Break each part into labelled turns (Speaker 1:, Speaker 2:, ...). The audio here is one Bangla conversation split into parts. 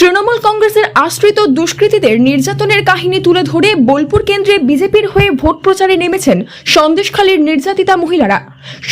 Speaker 1: তৃণমূল কংগ্রেসের আশ্রিত দুষ্কৃতীদের নির্যাতনের কাহিনী তুলে ধরে বোলপুর কেন্দ্রে বিজেপির হয়ে ভোট প্রচারে নেমেছেন সন্দেশখালীর নির্যাতিতা মহিলারা।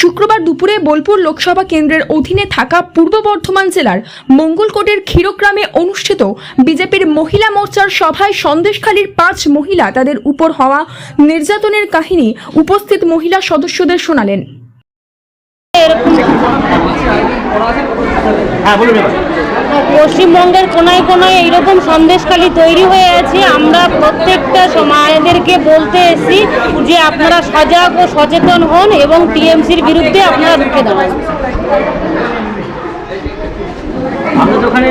Speaker 1: শুক্রবার দুপুরে বোলপুর লোকসভা কেন্দ্রের অধীনে থাকা পূর্ব বর্ধমান জেলার মঙ্গলকোটের ক্ষীরগ্রামে অনুষ্ঠিত বিজেপির মহিলা মোর্চার সভায় সন্দেশখালীর পাঁচ মহিলা তাদের উপর হওয়া নির্যাতনের কাহিনী উপস্থিত মহিলা সদস্যদের শোনালেন।
Speaker 2: হ্যাঁ বলুন
Speaker 3: পশ্চিমবঙ্গের কোনায় কোনায় এইরকম সন্দেশখালি তৈরি হয়ে আছে। আমরা প্রত্যেকটা মায়েদেরকে বলতে এসেছি যে আপনারা সজাগ ও সচেতন হন এবং টিএমসির বিরুদ্ধে আপনারা রুখে দাঁড়ান।
Speaker 2: আপনাদের ওখানে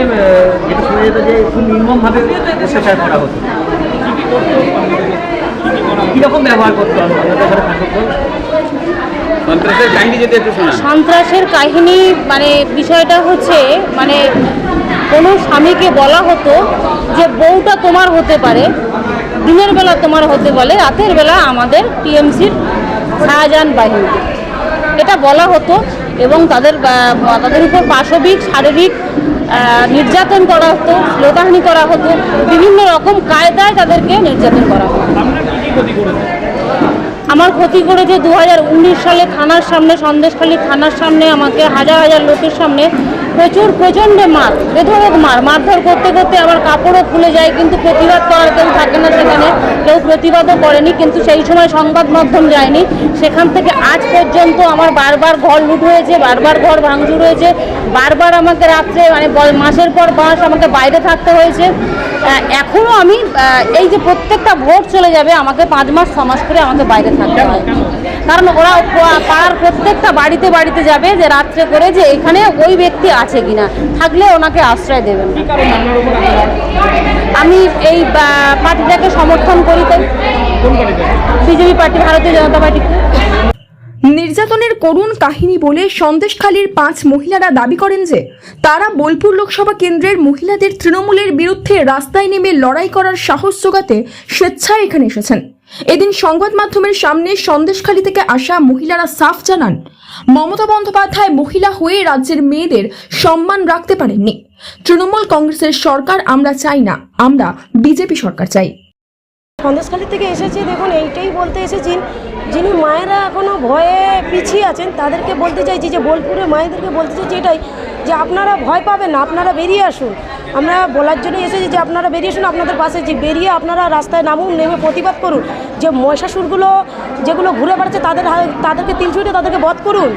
Speaker 2: যেটা শোনা যেত যে খুব নির্মমভাবে অত্যাচার করা হতো। কীরকম ব্যবহার করতে হবে আপনাদের ওখানে শাসকদল?
Speaker 4: সন্ত্রাসের কাহিনী যদি একটু
Speaker 3: সন্ত্রাসের কাহিনী মানে বিষয়টা হচ্ছে মানে কোনো স্বামীকে বলা হতো যে বউটা তোমার হতে পারে, দিনের বেলা তোমার হতে বলে, রাতের বেলা আমাদের টিএমসির শাহজাহান বাহিনী। এটা বলা হতো এবং তাদের তাদের উপর পাশবিক, শারীরিক নির্যাতন করা হতো, শ্লোকাহানি করা হতো, বিভিন্ন রকম কায়দায় তাদেরকে নির্যাতন করা হতো। আমার ক্ষতি করেছে দু হাজার উনিশ সালে থানার সামনে, সন্দেশখালী থানার সামনে, আমাকে হাজার হাজার লোকের সামনে প্রচুর, প্রচণ্ড মার বেধরক মার, মারধর করতে করতে আমার কাপড়ও খুলে যায়, কিন্তু প্রতিবাদ করার কেউ থাকে না সেখানে, কেউ প্রতিবাদও করেনি, কিন্তু সেই সময় সংবাদ মাধ্যম যায়নি। সেখান থেকে আজ পর্যন্ত আমার বারবার ঘর লুট হয়েছে, বারবার ঘর ভাঙচুর হয়েছে, বারবার আমাকে রাত্রে মানে মাসের পর মাস আমাকে বাইরে থাকতে হয়েছে। এখনও আমি এই যে প্রত্যেকটা ভোট চলে যাবে, আমাকে পাঁচ মাস, ছ মাস করে আমাকে বাইরে থাকতে হয়। কারণ ওরা প- পাড়ার প্রত্যেকটা বাড়িতে বাড়িতে যাবে যে রাত্রে করে যে এখানে ওই ব্যক্তি আছে কিনা। থাকলে ওনাকে আশ্রয় দেবেন। আমি এই পার্টিটাকে সমর্থন করি তাই বিজেপি পার্টি ভারতীয় জনতা পার্টি।
Speaker 1: নির্যাতনের করুণ কাহিনী বলে সন্দেশখালীর পাঁচ মহিলারা দাবি করেন যে তারা বোলপুর লোকসভা কেন্দ্রের মহিলাদের তৃণমূলের বিরুদ্ধে রাস্তায় নেমে লড়াই করার সাহস জোগাতে স্বেচ্ছায় এখানে এসেছেন। এদিন সংবাদ মাধ্যমের সামনে সন্দেশখালী থেকে আসা মহিলারা সাফ জানান, মমতা বন্দ্যোপাধ্যায় মহিলা হয়ে রাজ্যের মেয়েদের সম্মান রাখতে পারেননি। তৃণমূল কংগ্রেসের সরকার আমরা চাই না, আমরা বিজেপি সরকার চাই।
Speaker 5: সন্দেশখালী থেকে এসেছি, দেখুন, এইটাই বলতে এসেছি, যিনি মায়েরা এখনও ভয়ে পিছিয়ে আছেন, তাদেরকে বলতে চাইছি যে বোলপুরে মায়েদেরকে বলতে চাইছি এটাই, যে আপনারা ভয় পাবেন না, আপনারা বেরিয়ে আসুন। আমরা বলার জন্য এসেছি যে আপনারা বেরিয়ে আসুন আপনাদের পাশে যে বেরিয়ে আপনারা রাস্তায় নামুন নেমে প্রতিবাদ করুন। যে মহিষাসুরগুলো যেগুলো ঘুরে বেড়াচ্ছে তাদের তাদেরকে তিল ছুটে তাদেরকে বধ করুন।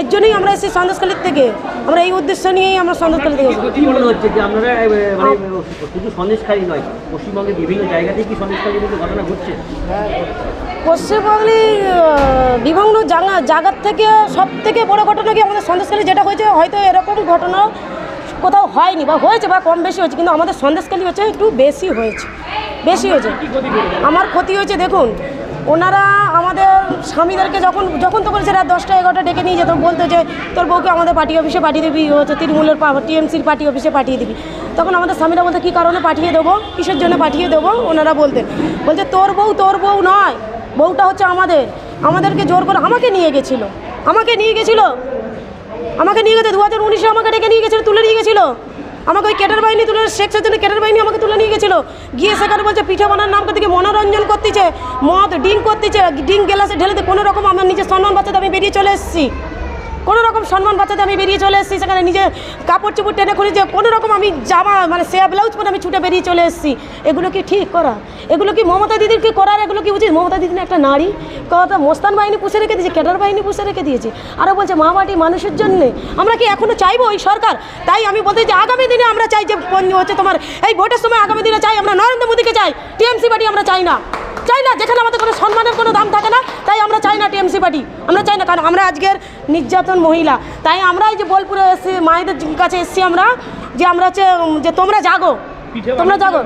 Speaker 5: এর জন্যই আমরা এসেছি সন্দেশখালীর থেকে। আমরা এই উদ্দেশ্য নিয়েই আমরা সন্দেশখালী থেকে এসেছি।
Speaker 2: কি মনে হচ্ছে যে আপনারা শুধু নয় পশ্চিমবঙ্গের বিভিন্ন জায়গাতেই কি মধ্যে ঘটনা ঘটছে?
Speaker 5: পশ্চিমবঙ্গের বিভিন্ন জায়গা জায়গার থেকে সব থেকে বড় ঘটনা কি আমাদের সন্দেশখালী যেটা হয়েছে হয়তো এরকম ঘটনা কোথাও হয়নি বা হয়েছে বা কম বেশি হয়েছে কিন্তু আমাদের সন্দেশখালী হচ্ছে একটু বেশি হয়েছে বেশি হয়েছে। আমার ক্ষতি হয়েছে দেখুন ওনারা আমাদের স্বামীদেরকে যখন যখন তখন সে রাত দশটা এগারোটা ডেকে নিয়ে যেত বলতো যে তোর বউকে আমাদের পার্টি অফিসে পাঠিয়ে দিবি হচ্ছে তৃণমূলের টিএমসির পার্টি অফিসে পাঠিয়ে দিবি। তখন আমাদের স্বামীরা বলতে কী কারণে পাঠিয়ে দেবো? কিসের জন্য পাঠিয়ে দেবো? ওনারা বলতেন। বলছে তোর বউ তোর বউ নয় বউটা হচ্ছে আমাদের। আমাদেরকে জোর করে আমাকে নিয়ে গেছিল। আমাকে নিয়ে গেছিল আমাকে নিয়ে গেছে দু হাজার উনিশে আমাকে ডেকে নিয়ে গেছিল, তুলে নিয়ে গেছিল। আমাকে ওই ক্যাটার বাহিনী তুলে, শেখ সেজন্য কেটার বাহিনী আমাকে তুলে নিয়ে গেছিল। গিয়ে সেখানে বলছে, পিঠে বানার নাম থেকে মনোরঞ্জন করতেছে, মদ, ডিম করতেছে, ডিম গেলাসে ঢেলেতে কোনো রকম আমার নিজের সম্মান বাচ্চাতে আমি বেরিয়ে চলে এসেছি। কোনো রকম সম্মান বাচ্চাতে আমি বেরিয়ে চলে এসেছি, সেখানে নিজে কাপড় চোপড় টেনে খুলে যে কোনো রকম আমি জামা মানে সেয়া ব্লাউজ পরে আমি ছুটে বেরিয়ে চলে এসেছি। এগুলো কি ঠিক করা? এগুলো কি মমতা দিদির কি করার? এগুলো কি উচিত? মমতা দিদি একটা নারী কথা মোস্তান বাহিনী পুষে রেখে দিয়েছে, ক্যাডার বাহিনী পুষে রেখে দিয়েছে। আরও বলছে, মা মাটি মানুষের জন্যে। আমরা কি এখনও চাইব ওই সরকার? তাই আমি বলতে চাই, আগামী দিনে আমরা চাই যে হচ্ছে তোমার এই ভোটের সময় আগামী দিনে চাই, আমরা নরেন্দ্র মোদীকে চাই। টিএমসি পার্টি আমরা চাই না। চাই না যেখানে আমাদের কোনো সম্মানের কোনো দাম থাকে না তাই আমরা চাই না টিএমসি পার্টি। আমরা চাই না কারণ আমরা আজকের নির্যাতন মহিলা। তাই আমরা এই যে বোলপুরে এসেছি মায়েদের কাছে এসেছি আমরা যে আমরা হচ্ছে যে তোমরা জাগো। তোমরা জাগো।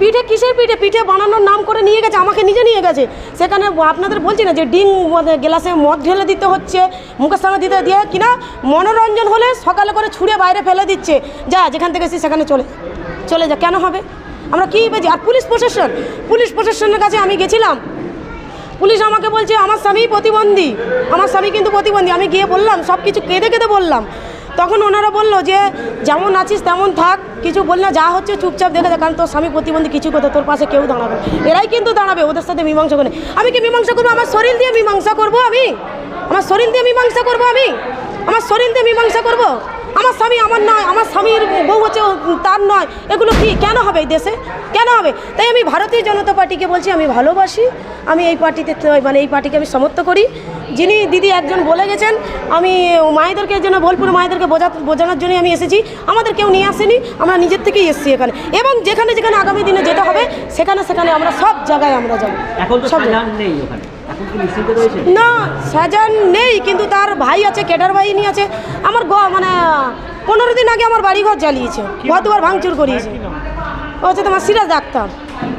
Speaker 5: পিঠে কিসের পিঠে? পিঠে বানানোর নাম করে নিয়ে গেছে আমাকে নিজে নিয়ে গেছে। সেখানে আপনাদের বলছি না যে ডিম মানে গ্লাসে মদ ঢেলে দিতে হচ্ছে মুখের সামনে দিতে দিয়ে কিনা মনোরঞ্জন হলে সকালে করে ছুঁড়ে বাইরে ফেলে দিচ্ছে। যা যেখান থেকে এসেছি সেখানে চলে চলে যা। কেন হবে? আমরা কী বেজি? আর পুলিশ প্রশাসন? পুলিশ প্রশাসনের কাছে আমি গেছিলাম। পুলিশ আমাকে বলছে, আমার স্বামী প্রতিবন্ধী। আমার স্বামী কিন্তু প্রতিবন্ধী। আমি গিয়ে বললাম সব কিছু কেঁদে কেঁদে বললাম। তখন ওনারা বলল যে, যেমন আছিস তেমন থাক। কিছু বল না, যা হচ্ছে চুপচাপ দেখে দেখ কারণ তোর স্বামী প্রতিবন্ধী কিছু কথা তোর পাশে কেউ দাঁড়াবে এরাই কিন্তু দাঁড়াবে, ওদের সাথে মীমাংসা করে। আমি কি মীমাংসা করব? আমার শরীর দিয়ে মীমাংসা করব আমি? আমার শরীর দিয়ে মীমাংসা করব আমি? আমার শরীর দিয়ে মীমাংসা করব? আমার স্বামী আমার নয় আমার স্বামীর বউ হচ্ছে তার নয়। এগুলো কি কেন হবে এই দেশে? কেন হবে? তাই আমি ভারতীয় জনতা পার্টিকে বলছি আমি ভালোবাসি। আমি এই পার্টিতে মানে এই পার্টিকে আমি সমর্থ করি। যিনি দিদি একজন বলে গেছেন আমি মায়েদেরকে জন্য বোলপুর মায়েদেরকে বোঝা বোঝানোর জন্যই আমি এসেছি। আমাদের কেউ নিয়ে আসেনি আমরা নিজের থেকেই এসেছি এখানে। এবং যেখানে যেখানে আগামী দিনে যেতে হবে সেখানে সেখানে আমরা সব জায়গায় আমরা যাব।
Speaker 2: এখন
Speaker 5: সব
Speaker 2: নেই ওখানে।
Speaker 5: না সাজান নেই কিন্তু তার ভাই আছে কেডার বাহিনী আছে। আমার গ মানে পনেরো দিন আগে আমার বাড়িঘর জ্বালিয়েছে। ঘর দুয়ার ভাঙচুর করিয়েছে ও হচ্ছে তোমার সিরাজ ডাক্তার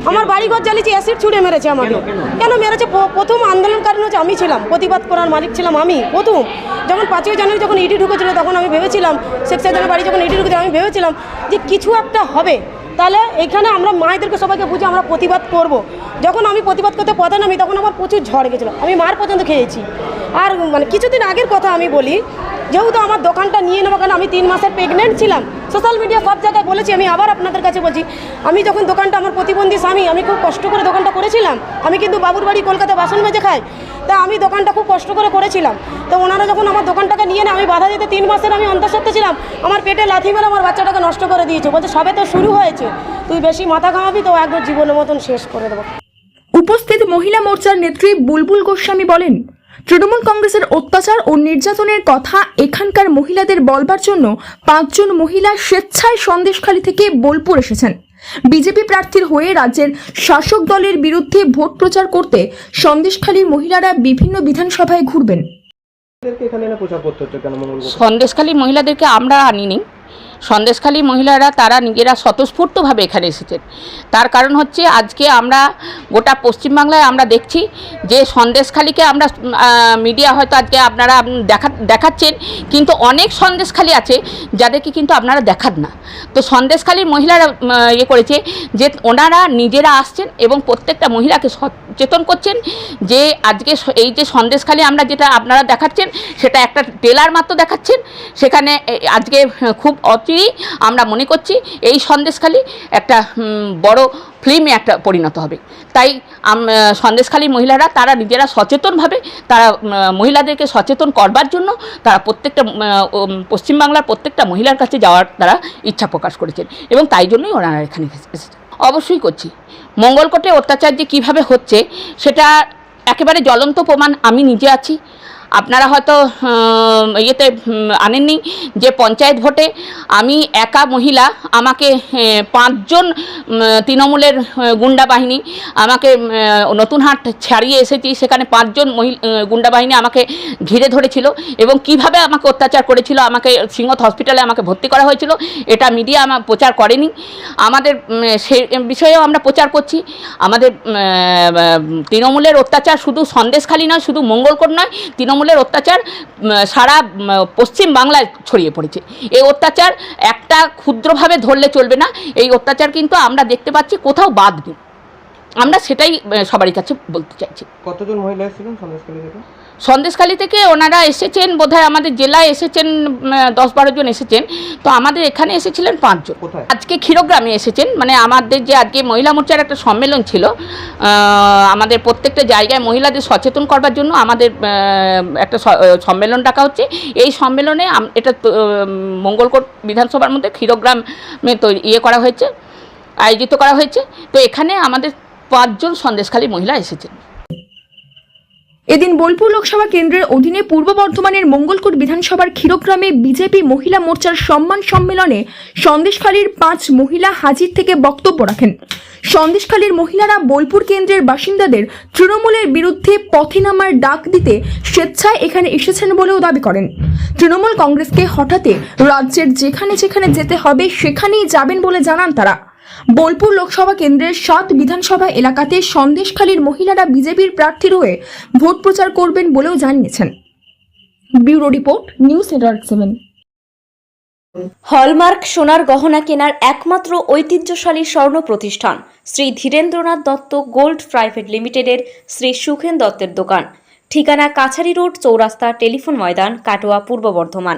Speaker 5: আমার বাড়িঘর জ্বালিয়েছে অ্যাসিড ছুড়ে মেরেছে আমাকে।
Speaker 2: কেন,
Speaker 5: মেরেছে? প্রথম আন্দোলনকারী হচ্ছে আমি ছিলাম। প্রতিবাদ করার মালিক ছিলাম আমি প্রথম। যখন পাঁচই জানুয়ারি যখন ইডি ঢুকেছিল তখন আমি ভেবেছিলাম শেখ সাজানের বাড়ি যখন ইডি ঢুকেছিল আমি ভেবেছিলাম যে কিছু একটা হবে। তাহলে এখানে আমরা মায়েদেরকে সবাইকে বুঝে আমরা প্রতিবাদ করব। যখন আমি প্রতিবাদ করতে পথে নামি তখন আমার প্রচুর ঝড় গেছিল আমি মার পর্যন্ত খেয়েছি আর মানে কিছুদিন আগের কথা আমি বলি যেহেতু আমার দোকানটা নিয়ে নেব কারণ আমি তিন মাসের প্রেগনেন্ট ছিলাম। সোশ্যাল মিডিয়া সব জায়গায় বলেছি, আমি আবার আপনাদের কাছে বলছি। আমি যখন দোকানটা, আমার প্রতিবন্ধী স্বামী, আমি খুব কষ্ট করে দোকানটা করেছিলাম। আমি কিন্তু বাবুর বাড়ি কলকাতা বাসন মেজে খাই। তা আমি দোকানটা খুব কষ্ট করে করেছিলাম। তো ওনারা যখন আমার দোকানটাকে নিয়ে নেয়, আমি বাধা দিতে তিন মাসের আমি অন্তঃসত্ত্বা ছিলাম। আমার পেটে লাথি মেরে আমার বাচ্চাটাকে নষ্ট করে দিয়েছে। বলছে, সবে তো শুরু হয়েছে। তুই বেশি মাথা ঘামাবি, তো একদম জীবনের মতন শেষ করে দেবো।
Speaker 1: উপস্থিত মহিলা মোর্চার নেত্রী বুলবুল গোস্বামী বলেন তৃণমূল কংগ্রেসের অত্যাচার ও নির্যাতনের কথা এখানকার মহিলাদের বলবার জন্য পাঁচজন মহিলা স্বেচ্ছায় সন্দেশখালী থেকে বোলপুর এসেছেন। বিজেপি প্রার্থীর হয়ে রাজ্যের শাসক দলের বিরুদ্ধে ভোট প্রচার করতে সন্দেশখালীর মহিলারা বিভিন্ন বিধানসভায় ঘুরবেন।
Speaker 6: সন্দেশখালী মহিলাদেরকে আমরা আনিনি। সন্দেশখালী মহিলারা তারা নিজেরা স্বতঃস্ফূর্তভাবে এখানে এসেছেন। তার কারণ হচ্ছে আজকে আমরা গোটা পশ্চিমবাংলায় আমরা দেখছি যে সন্দেশখালীকে আমরা মিডিয়া হয়তো আজকে আপনারা দেখা, দেখাচ্ছেন, কিন্তু অনেক সন্দেশখালী আছে যাদেরকে কিন্তু আপনারা দেখান না। তো সন্দেশখালীর মহিলারা ইয়ে করেছে যে ওনারা নিজেরা আসছেন এবং প্রত্যেকটা মহিলাকে সচেতন করছেন যে আজকে এই যে সন্দেশখালী আমরা যেটা আপনারা দেখাচ্ছেন, সেটা একটা টেলার মাত্র দেখাচ্ছেন। সেখানে আজকে খুব অচিরেই আমরা মনে করছি এই সন্দেশখালী একটা বড় ফিল্মে একটা পরিণত হবে। তাই সন্দেশখালীর মহিলারা, তারা নিজেরা সচেতনভাবে, তারা মহিলাদেরকে সচেতন করবার জন্য, তারা প্রত্যেকটা পশ্চিমবাংলার প্রত্যেকটা মহিলার কাছে যাওয়ার তারা ইচ্ছা প্রকাশ করেছেন এবং তাই জন্যই ওনারা এখানে এসেছেন অবশ্যই করছি। মঙ্গলকোটে অত্যাচার যে কীভাবে হচ্ছে, সেটা একেবারে জ্বলন্ত প্রমাণ আমি নিজে আছি। আপনারা হয়তো ইয়েতে আনেননি যে পঞ্চায়েত ভোটে আমি একা মহিলা, আমাকে পাঁচজন তৃণমূলের গুন্ডা বাহিনী আমাকে নতুন হাট ছাড়িয়ে এসেছি। সেখানে পাঁচজন মহিলা গুন্ডা বাহিনী আমাকে ঘিরে ধরেছিল এবং কীভাবে আমাকে অত্যাচার করেছিল, আমাকে সিংহত হসপিটালে আমাকে ভর্তি করা হয়েছিল, এটা মিডিয়া আমার প্রচার করেনি। আমাদের সে বিষয়েও আমরা প্রচার করছি। আমাদের তৃণমূলের অত্যাচার শুধু সন্দেশখালী নয়, শুধু মঙ্গলকোট নয় তৃণমূলের অত্যাচার সারা পশ্চিম বাংলায় ছড়িয়ে পড়েছে। এই অত্যাচার একটা ক্ষুদ্রভাবে ধরলে চলবে না। এই অত্যাচার কিন্তু আমরা দেখতে পাচ্ছি, কোথাও বাদ নেই। আমরা সেটাই সবারই কাছে বলতে চাইছি।
Speaker 7: কতজন মহিলা এসেছিলেন সন্দেশখালী থেকে?
Speaker 6: সন্দেশখালী থেকে ওনারা এসেছেন বোধহয় আমাদের জেলায় এসেছেন দশ বারো জন এসেছেন। তো আমাদের এখানে এসেছিলেন পাঁচজন। আজকে ক্ষীরগ্রামে এসেছেন মানে আমাদের যে আজকে মহিলা মোর্চার একটা সম্মেলন ছিল আমাদের প্রত্যেকটা জায়গায় মহিলাদের সচেতন করবার জন্য আমাদের একটা সম্মেলন ডাকা হচ্ছে। এই সম্মেলনে এটা তো, মঙ্গলকোট বিধানসভার মধ্যে ক্ষীরগ্রামে তৈরি ইয়ে করা হয়েছে আয়োজিত করা হয়েছে। তো এখানে আমাদের পাঁচজন সন্দেশখালী মহিলা এসেছেন।
Speaker 1: এদিন বোলপুর লোকসভা কেন্দ্রের অধীনে পূর্ব বর্ধমানের মঙ্গলকোট বিধানসভার ক্ষীরগ্রামে বিজেপি মহিলা মোর্চার সম্মান সম্মেলনে সন্দেশখালীর পাঁচ মহিলা হাজির থেকে বক্তব্য রাখেন। সন্দেশখালীর মহিলারা বোলপুর কেন্দ্রের বাসিন্দাদের তৃণমূলের বিরুদ্ধে পথে নামার ডাক দিতে স্বেচ্ছায় এখানে এসেছেন বলেও দাবি করেন। তৃণমূল কংগ্রেসকে হঠাতে রাজ্যের যেখানে যেখানে যেতে হবে সেখানেই যাবেন বলে জানান তারা। বোলপুর লোকসভা কেন্দ্রের সাত বিধানসভা এলাকাতে সন্দেশখালীর মহিলারা বিজেপির প্রার্থীর হয়ে ভোট প্রচার করবেন বলেও জানিয়েছেন। Bureau report, news network seven.
Speaker 8: Hallmark সোনার গহনা কেনার একমাত্র ঐতিহ্যশালী স্বর্ণ প্রতিষ্ঠান শ্রী ধীরেন্দ্রনাথ দত্ত গোল্ড প্রাইভেট লিমিটেডের শ্রী সুখেন দত্তের দোকান। ঠিকানা কাছারি রোড চৌরাস্তা টেলিফোন ময়দান, কাটোয়া, পূর্ব বর্ধমান।